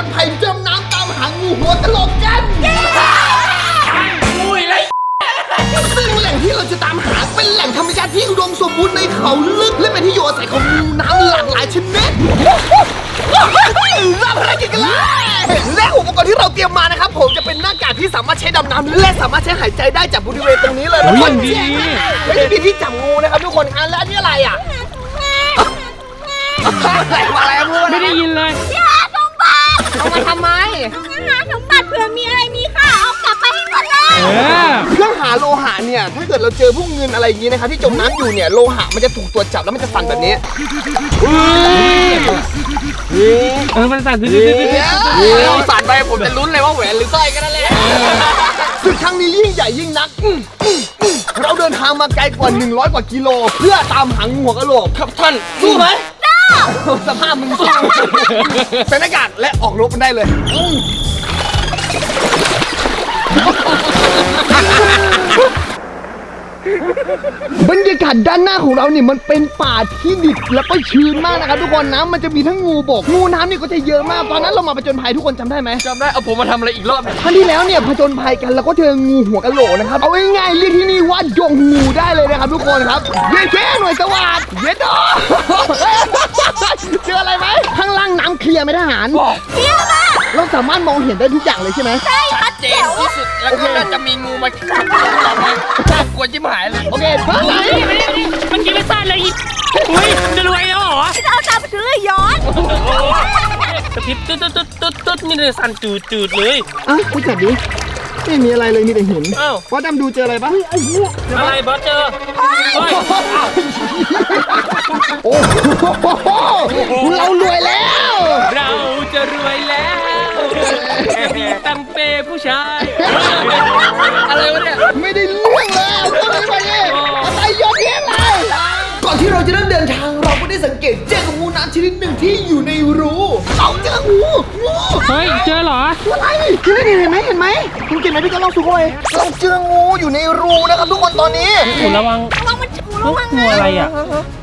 จนภัยจมน้ำตามหางูหัวกะโหลกกันอุ้ยไรซึ่งแหล่งที่เราจะตามหาเป็นแหล่งธรรมชาติที่อุดมสมบูรณ์ในเขาลึกและเป็นที่อยู่อาศัยของงูน้ำหลากหลายชนิดรับภารกิจกันเลยและอุปกรณ์ที่เราเตรียมมานะครับผมจะเป็นหน้ากากที่สามารถใช้ดำน้ำและสามารถใช้หายใจได้จากบริเวณตรงนี้เลยทุกคนไม่ใช่ที่ที่จับงูนะครับทุกคนครับและอันนี่อะไรอะอะไรวะอะไรพูดไม่ได้ยินเลยอย่าสมบัติ เอามาทำไม หาสมบัติเผื่อมีอะไรมีค่าเอากลับไปให้หมดเลยเออเครื่องหาโลหะเนี่ย ถ้าเกิดเราเจอพวกเงินอะไรอย่างนี้นะครับที่จมน้ำอยู่เนี่ยโลหะมันจะถูกตัวจับแล้วมันจะสั่นแบบนี้เออมันสั่นดื้อเราสั่นไปผมจะลุ้นเลยว่าแหวนหรือสร้อยกันนั่นแหละศึกครั้งนี้ยิ่งใหญ่ยิ่งนักอื้ออื้ออื้อเราเดินทางมาไกลกว่า 100 กว่ากิโล เพื่อตามหางูหัวกะโหลกครับท่านสู้ไหม สภาพมึงสู้ใส่หน้ากากและออกรบกันได้เลย บรรยากาศด้านหน้าของเราเนี่ยมันเป็นป่าที่ดิบแล้วก็ชื้นมากนะครับทุกคนน้ำมันจะมีทั้งงูบกงูน้ำนี่ก็จะเยอะมากตอนนั้นเรามาผจญภัยทุกคนจำได้ไหมจำได้เอาผมมาทำอะไรอีกรอบเนี่ยครั้งที่แล้วเนี่ยผจญภัยกันแล้วก็เจองูหัวกะโหลกนะครับเอาง่ายๆเรียกที่นี่ว่าดงงูได้เลยนะครับทุกคนครับเย้แค่หน่วยสวัสดเย้ดอเจออะไรไหมข้างล่างน้ำเคลียร์ไหมทหารเที่ยวมากเราสามารถมองเห็นได้ทุกอย่างเลยใช่ไหม ใช่ชัด เจเจ๋นวที่สุดแล้วก็น่าจะมีงูมาขับเรามากลัวจิ้มหายเลยโอเคเฮ้ยๆมันกินไม่สั่นเลยอีอุ้ยจะรวยแล้วเหรอจะเอาตามไปซื้อย้อนกระพริบตุ๊ดตุ๊ดตุ๊ดตุ๊ดตุ๊ดนี่เลยสั่นจืดจืดเลยอะพูดจัดดิไม่มีอะไรเลยมีแต่หินอ้าวว่าดำดูเจออะไรปะอะไรบอสเจอเฮ้ยโอ้โหเรารวยแล้ว เราจะรวยแล้ว ตั้งเปผู้ชาย อะไรวะเนี่ย ไม่ได้เรื่องแล้วทำไมมาเนี่ยอะไรยอดเยี่ยมเลย ก่อนที่เราจะเริ่มเดินทางเราก็ได้สังเกตเจอกับงูน้ำชนิดหนึ่งที่อยู่ในรูเราเจองูงูเฮ้ย เจอเหรอ อะไรนี่เห็นไหมเห็นไหมคุณเก็บไหมพี่ก็ลองสุกเลยเราเจองูอยู่ในรูนะครับทุกคนตอนนี้ ระวัง ระวังมัน ชูเฮ้ระยวังงูอะไรอะ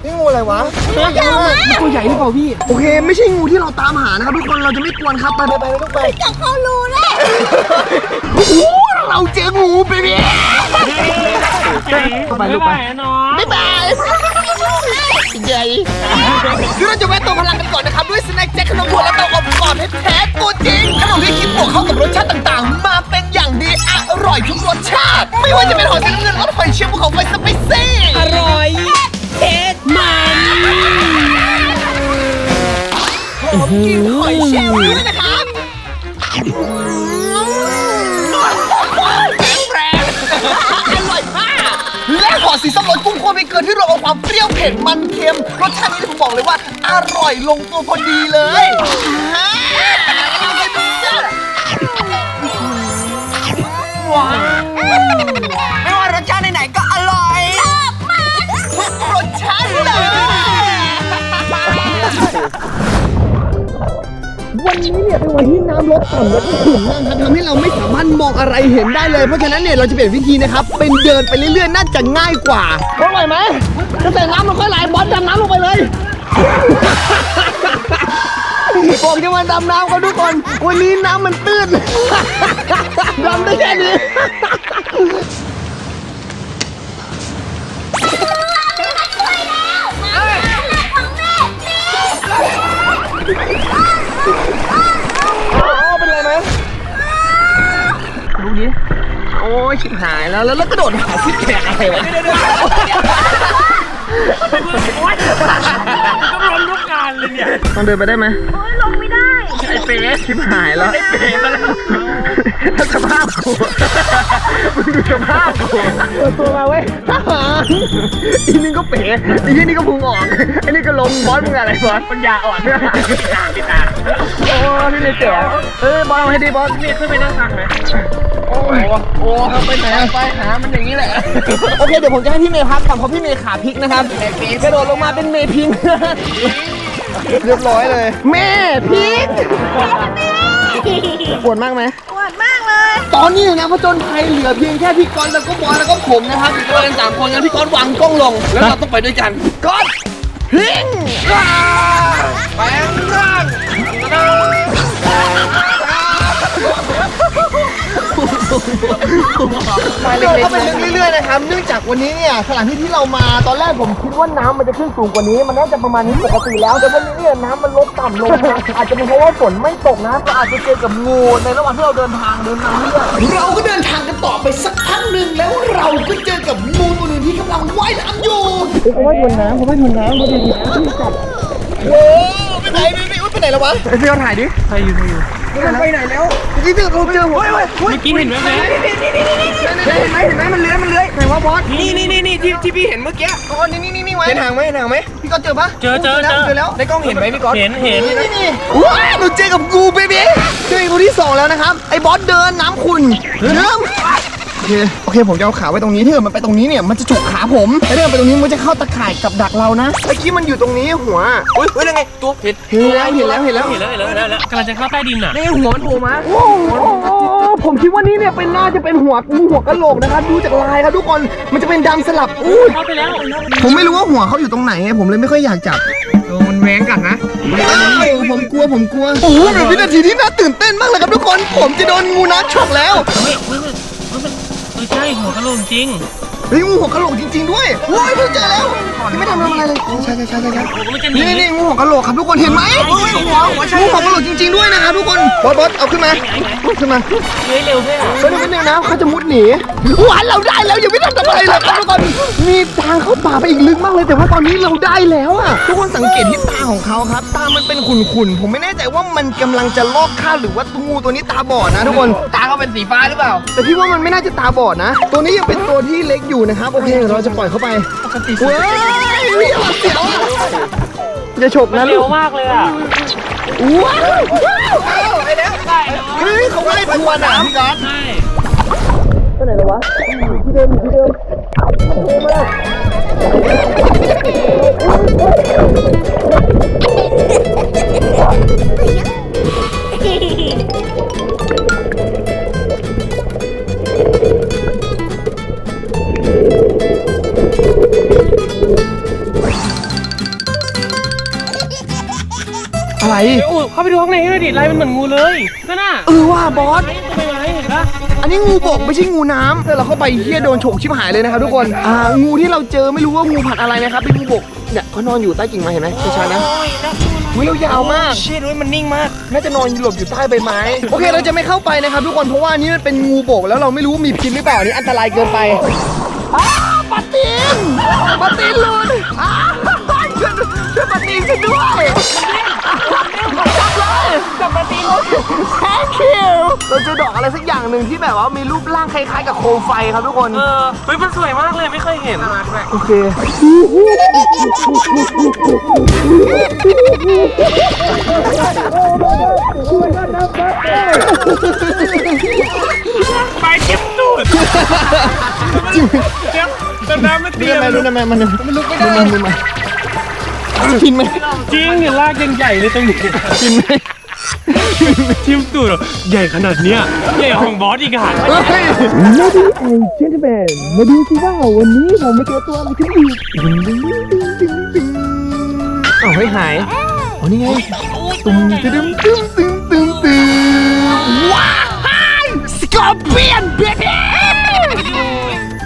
นี่งูอะไรวะตัวใหญ่มากตัวใหญ่หรือเปล่าพี่ โอเค ไม่ใช่งูที่เราตามหานะครับทุกคน เราจะไม่กวนครับ ไปไปไปลูกไปจับเข้ารูเลยโอ้โหเราเจองูไปพี่ไปลูกไปม่หวอะน้องบ๊ายบายใหญ่เดี๋ยวเราจะแวะเติมพลังกันก่อนนะครับ ด้วยสแน็คแจ็คขนมถั่วและเตาอบกรอบให้แท้ตัวจริงขนมที่คิดบวกเข้ากับรสชาติต่างๆ มาเป็นอย่างดีอร่อยทุกรสชาติ ไม่ว่าจะเป็นหอยสีน้ำเงินรสหอยเชลล์ภูเขาไฟสไปซี่ อร่อยเผ็ดมันหอมกินหอยเชลล์ด้วยนะครับแรงอร่อยมาก และขอสีส้มรสกุ้งคไปเกินที่เราเอาความเปรี้ยวเผ็ดมันเค็มรสชาตินี้ผมบอกเลยว่า อร่อยลงตัวพอดีเลย นนี้เนี่ยเป็นวันที่น้ำลดต่ำแล้วก็ขุ่นมากครับทำให้เราไม่สามารถมองอะไรเห็นได้เลย เพราะฉะนั้นเนี่ยเราจะเปลี่ยนวิธีนะครับ เป็นเดินไปเรื่อยๆ น่าจะง่ายกว่าบอลไหวไหมจะใส่น้ำมันค่อยไหลบอลดำน้ำลงไปเลยบอกจะมาดำน้ำกันทุกคน วันนี้น้ำมันตื้นดำได้แค่นี้อ๋ ดูดิ โอ้ยชิบหายแล้ว แล้วแล้วกระโดดหาชิบแขกอะไรวะเดี๋ยวเดี๋ยวโอ๊ยก็รวมทุกงานเลยเนี่ยต้องเดินไปได้ไหมโอ้ยลงไม่ได้ไอเป๊ชิบหายแล้วไอเป๊มาแล้วแล้วสภาพกูมึงดูสภาพกูตัวมาเว้ยทหารอีนี่ก็เป๋อีนี่ก็พุงออกไอ้นี่ก็ลงบอสมึงอะไรบอสปัญญาอ่อนเนี่ยพี่ตาพี่ตาโอ้พี่เลยเจ๋อเอ้ยบอสเอาให้ดีบอสนี่ขึ้นไปนั่งตักไหมโอ้ยโอ้เอาไปไหนไปหามันอย่างนี้แหละ โอเคเดี๋ยวผมจะให้พี่เมย์พักก่อนเพราะพี่เมย์ขาพลิกนะครับกระโดดลงมาเป็นเมย์พิงเรียบร้อยเลย แม่พิงปวดมากไหมปวดมากเลย ตอนนี้นะพจนภัยเหลือเพียงแค่พี่กอนแล้วก็บอยแล้วก็ผมนะครับเราเป็นสามคนงั้นพี่กอนวางกล้องลง แล้วเราต้องไปด้วยกันกอนพิงแปลงร่าง ไปเล็กๆเข้าไปลึกเรื่อยๆนะครับ เนื่องจากวันนี้เนี่ยสถานที่ที่เรามาตอนแรกผมคิดว่าน้ำมันจะขึ้นสูงกว่านี้ มันน่าจะประมาณนี้ปกติแล้ว แต่วันนี้เนี่ยน้ำมันลดต่ำลงนะอาจจะเป็นเพราะว่าฝนไม่ตกนะเราอาจจะเจอกับงูในระหว่างที่เราเดินทางเดินทางเรื่อยเราก็เดินทางกันต่อไปสักพักหนึ่งแล้วเราก็เจอกับงูตัวหนึ่งที่กำลังว่ายน้ำอยู่เขาไม่ทนน้ำเขาไม่ทนน้ำเขาดีดีที่จับโอ้ไปไหนไปไหนอุ๊ย ไปไหนแล้ววะไอ้เสื้อถ่ายดิใครอยู่ใครอยู่มันไปไหนแล้วนี่เจอเราเจอหัวเฮ้ยเฮ้ยเมื่อกี้เห็นไหมแม่เห็นไหมเห็นไหมมันเลื้อยมันเลื้อยไหนวะบอสนี่นี่นี่นี่ที่ที่พี่เห็นเมื่อกี้อ๋อนี่นี่นี่นี่ไว้เห็นหางไหมเห็นหางไหมพี่ก็เจอปะเจอเจอเจอเจอแล้วในกล้องเห็นไหมพี่ก๊อตเห็นเห็นนี่นี่นี่ว้าหนูเจอกับกูเบบี้เจออีกคนที่สองแล้วนะครับไอ้บอสเดินน้ำขุ่นเริ่มโอเคโอเคผมจะเอาขาไว้ตรงนี้ถ้าเกิดมันไปตรงนี้เนี่ยมันจะฉกขาผมถ้าเดินไปตรงนี้มันจะเข้าตะข่ายกับดักเรานะเมื่อกี้มันอยู่ตรงนี้หัวอุ้ยเฮ้ยยังไงตัวเห็นเห็นแล้วเห็นแล้วเห็นแล้วเห็นแล้วเห็นแล้วเห็นแล้วกำลังจะเข้าใต้ดินอะนี่หัวมันโผล่มาโอ้โหผมคิดว่านี่เนี่ยเป็นน่าจะเป็นหัวงูหัวกะโหลกนะครับดูจากลายครับทุกคนมันจะเป็นดำสลับอู้ยเข้าไปแล้วผมไม่รู้ว่าหัวเขาอยู่ตรงไหนไงผมเลยไม่ค่อยอยากจับโดนแหวงกัดนะเอ้ยผมกลัวผมกลัวโอ้โหเป็นวินาทีที่น่าตื่นเต้นมากเลยครับทุกคน ผมจะโดนงูน้ำฉกแล้ว ใช่หัวกะโหลกจริง เฮ้ยงูหัวกะโหลกจริง ๆด้วยโอ้ยเพิ่งเจอแล้วยังไม่ทำอะไรเลยใช่ใช่ใช่ใช่ใช่โอ้มันจะหนีนี่นี่งูหัวกะโหลกครับทุกคนเห็นไหมงูหัวงูหัวกะโหลกจริง ๆด้วยนะครับทุกคนบอสบอสเอาขึ้นมาขึ้นมาเฮ้ยเร็วด้วยอะเฮ้ยนิดนึงนะเขาจะมุดหนีหวานเราได้แล้วยังไม่ทันทำอะไรเลยครับทุกคนมีทางเข้าป่าไปอีกลึกมากเลยแต่ว่าตอนนี้เราได้แล้วอะทุกคนสังเกตที่ตาของเขาครับ ตามันเป็นขุ่นๆผมไม่แน่ใจว่ามันกำลังจะลอกข้าวหรือว่างูตัวนี้ตาบอดนะทุกคนตาเขาเป็นสีฟ้าหรือเปล่า แต่พี่ว่ามันไม่น่าจะตาบอดนะ ตัวนี้ยังเป็นตัวที่เล็กอยู่นะครับ โอเคเดี๋ยวเราจะปล่อยเข้าไปเว้ยเสียวอะอย่าฉกนะเร็ลูวกมากเลยอะว้าวว้าวไอ้แล้วเฮ้ยเขาไม่ทวนอะพี่ก๊อต ใช่ไปไหนแล้ววะอยู่ที่เดิมอยู่ที่เดิม อะไรเดี๋ยวอุ๊ยเข้าไปดูข้างในให้หน่อยดิลายมันเหมือนงูเลยนั่นน่ะเออว่าบอสไอ้ตัวใบไม้เห็นปะอันนี้งูบกไม่ใช่งูน้ำแต่เราเข้าไปเฮียโดนฉกชิบหายเลยนะครับทุกคน อ่า งูที่เราเจอไม่รู้ว่างูพันธุ์อะไรนะครับ เป็นงูบก เนี่ยเขานอนอยู่ใต้กิ่งไม้เห็นไหมช้าๆนะงูยาวมากเชี่ยด้วยมันนิ่งมากน่าจะนอนหลบอยู่ใต้ใบไม้ โอเค เราจะไม่เข้าไปนะครับทุกคน เพราะว่าอันนี้มันเป็นงูบกแล้วเราไม่รู้ว่ามีพิษหรือเปล่าอันนี้อันตรายเกินไปอ้าวปลาตีนปลาตีนหลุดอ้าวช่วยช่วยปลาตีนฉันด้วย จับเลยจับปลาตีน Thank you เราเจอดอกอะไรสักอย่างหนึ่งที่แบบว่ามีรูปร่างคล้ายๆกับโคมไฟครับทุกคน เออเฮ้ยมันสวยมากเลยไม่เคยเห็นโอเค ไปเจ็บตูดเจ็บแต่น้ำไม่เตรีรู้ยได้มไหมรู้ได้ไหมมันมันลุกไม่ได้มันมา กินไหมจริงเนี่ยลากยังใหญ่เลยตรงนี้กินไหมทิมตูดเหรอใหญ่ขนาดเนี้ยใหญ่กว่าของบอสอีกอะเฮ้ยมาดูไอ้เจนต์แมนมาดูสิว่าวันนี้ผมไม่เจอตัวอะไรขึ้นอีกดึงดึงดึงดึงดึงดึงอ้าวเฮ้ยหายอ๋อนี่ไงตุ้มตึมตึมตึมตึมตึมว้ายสกอร์เปียนเบบี้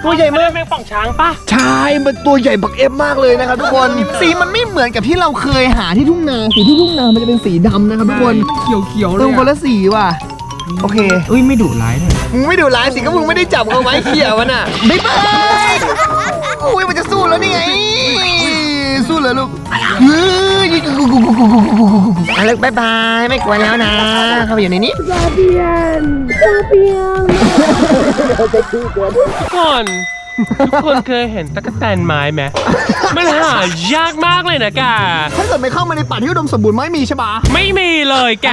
ตัวใหญ่มากแมงป่องช้างปะใช่มันตัวใหญ่บักเอฟมากเลยนะครับทุกคนสีมันไม่เหมือนกับที่เราเคยหาที่ทุ่งนาสีที่ทุ่งนามันจะเป็นสีดำนะครับทุกคนเขียวเขียวเติมคนละสีว่ะโอเคอุ้ยไม่ดุร้ายเลยมึงไม่ดูร้ายสิก็มึงไม่ได้จับเอาไม้เขี่ยมันอะบ๊ายบายอุ้ยมันจะสู้แล้วนี่ไง สู้เลยลูกเฮ้ยอะลูกบ๊ายบายไม่กลัวแล้วนะ เข้าไปอยู่ในนี้ทุกคน ทุกคนเคยเห็นตะกั่แตนไม้ไหมมันหายากมากเลยนะแกถ้าเกิดไม่เข้ามาในป่าที่อุดมสมบูรณ์ไม่มีใช่ปะไม่มีเลยแก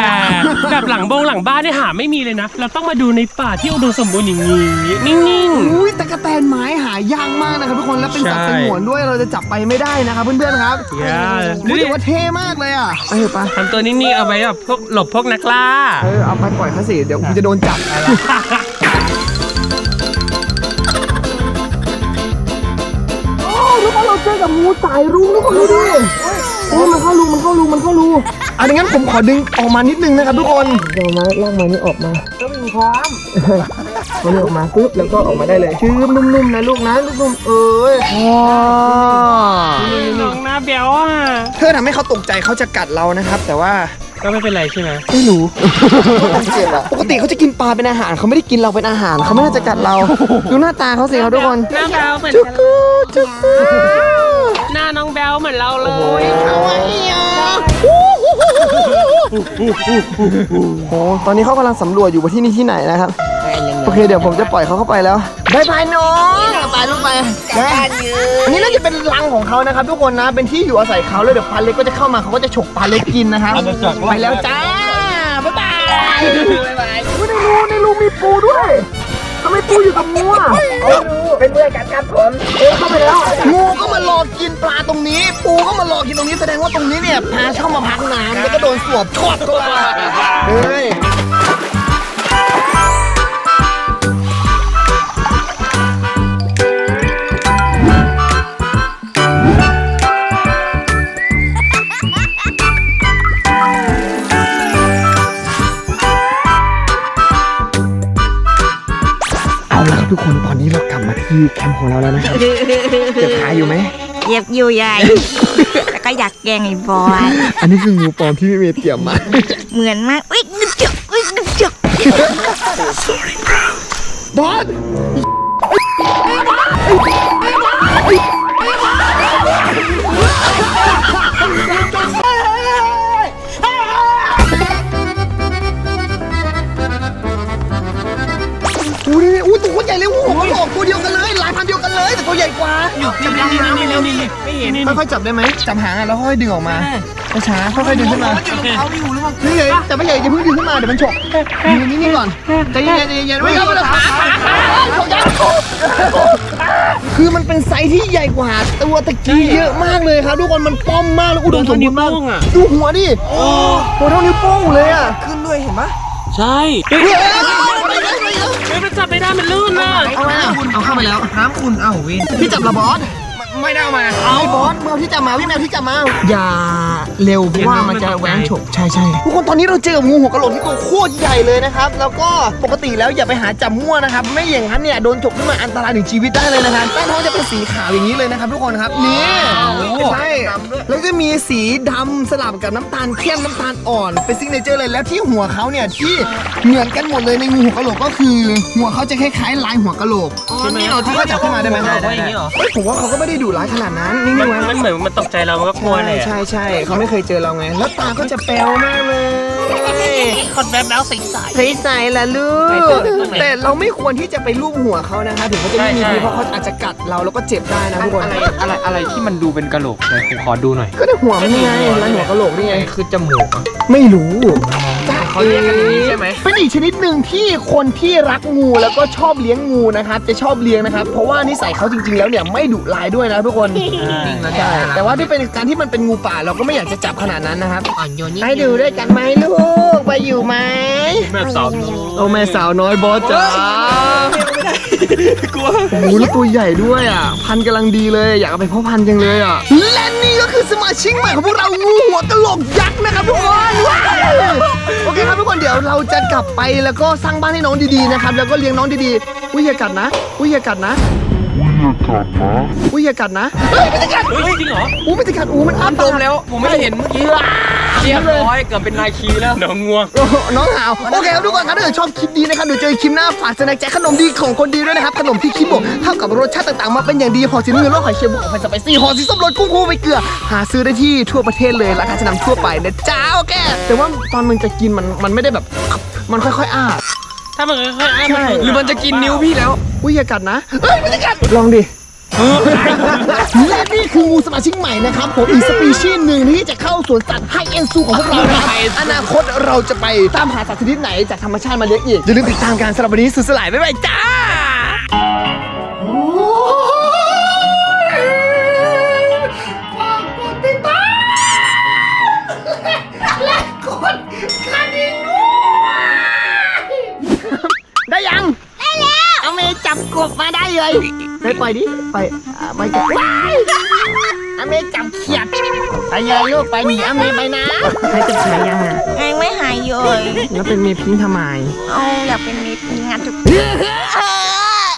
แบบหลังบงหลังบ้านเนี่ยหาไม่มีเลยนะ เราต้องมาดูในป่าที่อุดมสมบูรณ์อย่างนี้นิ่งอุ้ยตะกะแตนไม้หายากมากนะครับทุกคนและเป็นสัตว์สใช่งวนด้วยเราจะจับไปไม่ได้นะครับเพื่อนๆครับอย่ารู้สึกว่าเท่มากเลยอะเออปะๆทำตัวนิ่งๆเอาไว้แบบพวกหลบพวกนักล่าเออเอาไปปล่อยเขาสิเดี๋ยวกูจะโดนจับโเราเจอกับงูสายรุ้งทุกคนดูดิโอ้มันเข้ารูมันเข้ารูมันเข้ารูอันนี้งั้นผมขอดึงออกมานิดนึงนะครับทุกคน เดี๋ยวมาลากมานี่ออกมาก็มีพร้อม เขาเลือกออกมาปุ๊บแล้วก็ออกมาได้เลยชื่อนุ่มๆนะลูกนะนุ่มๆเอ้ยว้าน้องหน้าเบียวอะเธอทำให้เขาตกใจเขาจะกัดเรานะครับ แต่ว่าก็ไม่เป็นไรใช่ไหมไม่รู้เจ็บอะปกติเขาจะกินปลาเป็นอาหารเขาไม่ได้กินเราเป็นอาหารเขาไม่น่าจะกัดเราดูหน้าตาเขาสิครับทุกคนหน้าแบวเหมือนจุกกันกูจุกกูหน้าน้องแบวเหมือนเราเลยโอ้ตอนนี้เขากำลังสำรวจอยู่ว่าที่นี่ที่ไหนนะครับ โอเคเดี๋ยวผมจะปล่อยเขาเข้าไปแล้วบายบายน้องไปลูกไปนะอันนี้น่าจะเป็นรังของเขานะครับ ทุกคนนะเป็นที่อยู่อาศัยเขาแล้วเดี๋ยวปลาเล็กก็จะเข้ามาเขาก็จะฉกปลาเล็กกินนะครับไปแล้วจ้าบ๊ายบายอุ๊ยในรูในรูมีปูด้วยทำไมปูอยู่กับงูอะเป็นเพื่อนกันครับผมเอ้เข้าไปแล้วงูก็มารอกินปลาตรงนี้ ปูก็มารอกินตรงนี้แสดงว่าตรงนี้เนี่ยพาเข้ามาพักน้ำแล้วก็โดนสวบช็อตตัวเฮ้ย เอาละครับทุกคนตอนนี้เรากลับมาที่แคมป์ของเราแล้วนะครับเจ็บขาอยู่ไหม เย็บอยู่ใหญ่ แล้วก็อยากแกล้งไอ้บอยอันนี้คืองูปลอมที่พี่เมย์เตรียมมา เหมือนมากอุ้ยนึกจุกอุ้ยนึกจุกบอส ใหญ่เลยอู้หัวกระโหลกตัวเดียวกันเลยหลายพันเดียวกันเลย แต่ตัวใหญ่กว่าอยู่จับยางน้ำเร็วนี่ไม่เห็นค่อยๆจับได้ไหมจับหางอะแล้วค่อยๆดึงออกมาช้าๆค่อยๆดึงขึ้นมานี่ไงแต่ไม่ใหญ่จะเพิ่งดึงขึ้นมาเดี๋ยวมันฉกยืนนิ่งๆก่อนใจเย็นๆใจเย็นๆไม่ครับมันขาคือมันเป็นไซส์ที่ใหญ่กว่าตัวตะกี้เยอะมากเลยครับทุกคนมันป้อมมากแล้วอุดมสมบูรณ์มากดูหัวดิหัวเท่านิ้วโป้งเลยอะขึ้นด้วยเห็นปะใช่ ไม่มันจับไม่ได้มันลื่นนะเอาไว้อะเอาเข้าไปแล้วน้ำคุณเอ้าวินพี่จับระบอส ไม่ได้เอามา เอาบอสมือาที่จับมาพี่แมวที่จับมา อย่าเร็วเพราะว่ามันจะแหวงฉกใช่ใช่ทุกคนตอนนี้เราเจอกับงูหัวกะโหลกที่ตัวโคตรใหญ่เลยนะครับ แล้วก็ปกติแล้วอย่าไปหาจับมั่วนะครับ ไม่อย่างนั้นเนี่ยโดนฉกขึ้นมาอันตรายถึงชีวิตได้เลยนะครับใต้ท้องจะเป็นสีขาวอย่างนี้เลยนะครับ ทุกคนครับนี่ใช่แล้วก็มีสีดำสลับกับน้ำตาลเข้มน้ำตาลอ่อนเป็นซิกเนเจอร์เลยแล้วที่หัวเขาเนี่ยที่เหมือนกันหมดเลยในงูหัวกะโหลกก็คือ หัวเขาจะคล้ายๆลายหัวกะโหลกใช่ไหมเราที่เขาจับขึ้นมาได้ไหมได้ได้ได้เฮ้ยผมว่าเขาก็ไม่ได้ดุร้ายขนาดนั้นนิ่มันงๆไว้มันเหมือนมันตกใจเรา มันก็กลัวเลยใช่ใช่เขาไม่เคยเจอเราไง แล้วตาก็จะแป๋วมากเลยคนแบบแล้วใส ใสๆล่ะลูก แต่เราไม่ควรที่จะไปลูบหัวเขานะคะ ถึงเขาจะไม่มีพิษเพราะเขาอาจจะกัดเราแล้วก็เจ็บได้นะทุกคนอะไรอะไรอะไรที่มันดูเป็นกระโหลกเลยผมขอดูหน่อย ก็ในหัวมันนี่ไงลายหัวกะโหลกนี่ไง คือจมูกอะไม่รู้จ้า เขาเรียกกันอย่างนี้ใช่ไหม เป็นอีกชนิดหนึ่งที่คนที่รักงูแล้วก็ชอบเลี้ยงงูนะครับจะชอบเลี้ยงนะครับเพราะว่านิสัยเขาจริง ๆ แล้วเนี่ยไม่ดุร้ายด้วยนะทุกคนใช่แต่ว่าที่เป็นการที่มันเป็นงูป่าเราก็ไม่อยากจะจับขนาดนั้นนะครับอ่อนโยนนิดให้ดูด้วยกันไหมลูกไปอยู่ไหมๆแบบสาวนูโอ้แม่สาวน้อยบอสจ๋ากลัวโอ้โหแล้วตัวใหญ่ด้วยอะพันธุ์กำลังดีเลย อยากเอาไปเพาะพันธุ์จังเลยอะและนี่ก็คือ สมาชิกใหม่ของพวกเรางูหัวตลกยักษ์นะครับทุกคนว้าวโอเคครับทุกคนเดี๋ยวเราจะกลับไปแล้วก็สร้างบ้านให้น้องดีๆนะครับแล้วก็เลี้ยงน้องดีๆอุ้ยอย่ากัดนะอุ้ยอย่ากัดนะ อุ้ยอย่ากัดนะเฮ้ยไม่จะกัดเฮ้ยจริงเหรออู้ไม่จะกัดอู้มันอ้าดปากมแล้ว ผมไม่ได้เห็นเมื่อกี้เรียบร้อยเกือบเป็นนายคีแล้วน้องง่วงโอ้โหน้องหาวโอเคครับทุกคนครับถ้าเกิดชอบคลิปนี้นะครับเดี๋ยวเจอคลิปหน้าฝากสแน็คแจ็คขนมดีของคนดีด้วยนะครับขนมที่คิดบวกเท่ากับรสชาติต่างๆมาเป็นอย่างดีห่อสีน้ำเงินรสหอยเชลล์บวกกับไฟสไปซี่ห่อสีส้มรสกุ้งคู่ไปเกลือ หาซื้อได้ที่ทั่วประเทศเลยราคาจะนำทั่วไปนะจ้าโอเคแต่ว่าตอนมึงจะกินมันมันไม่ได้แบบมันค่อยๆอ้า ถ้ามันค่อยๆอ้าใช่มันหรือมันจะกินนิ้วพี่แล้ว อุ้ยอย่ากัดนะเฮ้ยไม่ได้กัดลองดิ และนี่คืองูสมาชิกใหม่นะครับผมอีกสปีชีส์หนึ่งที่จะเข้าสวนสัตว์ไฮเอ็นซูของพวกเรานะครับอนาคตเราจะไปตามหาสัตว์ชนิดไหนจากธรรมชาติมาเลี้ยงอีก อย่าลืมติดตามการสำหรับวันนี้สุดสลายบ๊ายบายจ้า ได้เลยไปปล่อยดิไปอะไปจับว้ายเอาเมย์จับเขียดไปเลยลูกไปหนีเอาเมย์ไปนะใครจะหายยังอะยังไม่หายเยยแล้วเป็นเมพิงค์ทำไมเอาอยากเป็นเมพิงค์อะจุก